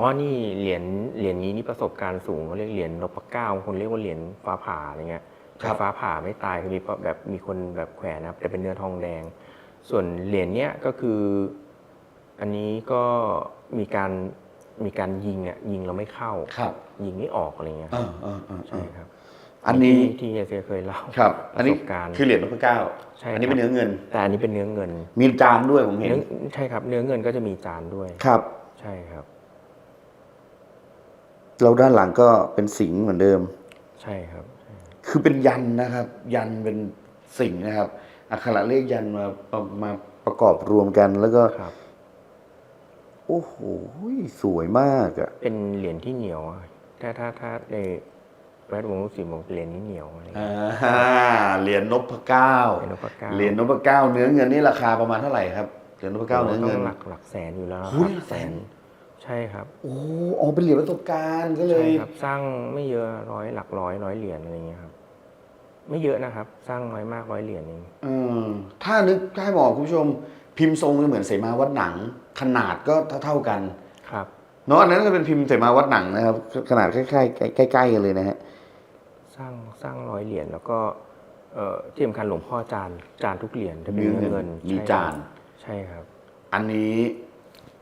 อ๋อ นี่เหรียญเหรียญนี้นี่ประสบการณ์สูงเขาเรียกเหรียญนพเก้าบางคนเรียกว่าเหรียญฟ้าผ่าอะไรเงี้ยครับฟ้าผ่าไม่ตายคือมีแบบมีคนแบบแขวนนะครับแต่เป็นเนื้อทองแดง ส่วนเหรียญเนี้ยก็คือ อันนี้ก็มีการมีการยิงอะยิงเราไม่เข้าครับยิงไม่ออกอะไรเงี้ยเออเออเออเอใช่อครับ อันนี้ที่ที่เฮียเซียเคยเล่าครับ อันนี้ประสบการณ์คือเหรียญนพเก้าใช่อันนี้ครับเป็นเนื้อเงิน แต่อันนี้เป็นเนื้อเงิน มีจานด้วยผมเห็นเนื้อใช่ครับ เนื้อเงินก็จะมีจานด้วยครับ ใช่ครับ แล้วด้านหลังก็เป็นสิงห์เหมือนเดิม ใช่ครับใช่คือเป็นยันนะครับ ยันเป็นสิงห์นะครับอักขระเลขยันมามามาประกอบรวมกันแล้วก็ครับ โอ้โหสวยมากอะเป็นเหรียญที่เหนียวอะถ้าถ้าถ้าในแวดวงลูกศิษย์บอกเหรียญนี้เหนียวอะไรเงี้ยอ่าเหรียญนพเก้าเหรียญนพเก้าเหรียญนพเก้าเนื้อเงินนี่ราคาประมาณเท่าไหร่ครับเหรียญนพเก้าเนื้อต้เงิอนงหลักหลักแสนอยู่แล้วหุ้ยหลักแสน ใช่ครับโอ้อ๋อเป็นเหรียญประสบการณ์ก็เลใช่ย ครับสร้างไม่เยอะร้อยหลักร้อยร้อยเหรียญอะไรเงี้ยครับ ไม่เยอะนะครับ สร้างน้อยมากร้อยเหรียญเองเออถ้านึกถ้าให้บอกคุณผู้ชม พิมพ์ทรงก็เหมือนเสมาวัดหนัง ขนาดก็เท่าๆกันครับ เนาะอันนั้นก็เป็นพิมพ์เสมาวัดหนังนะครับ ขนาดใกล้ๆใกล้ๆกันเลยนะฮะสร้างสร้างร้อยเหรียญแล้วก็เอ่อที่สำคัญหลวงพ่อจานจานทุกเหรียญจะเป็นเนื้อเนื้อเงิเงินนมีใช่จาน ใช่ครับ อันนี้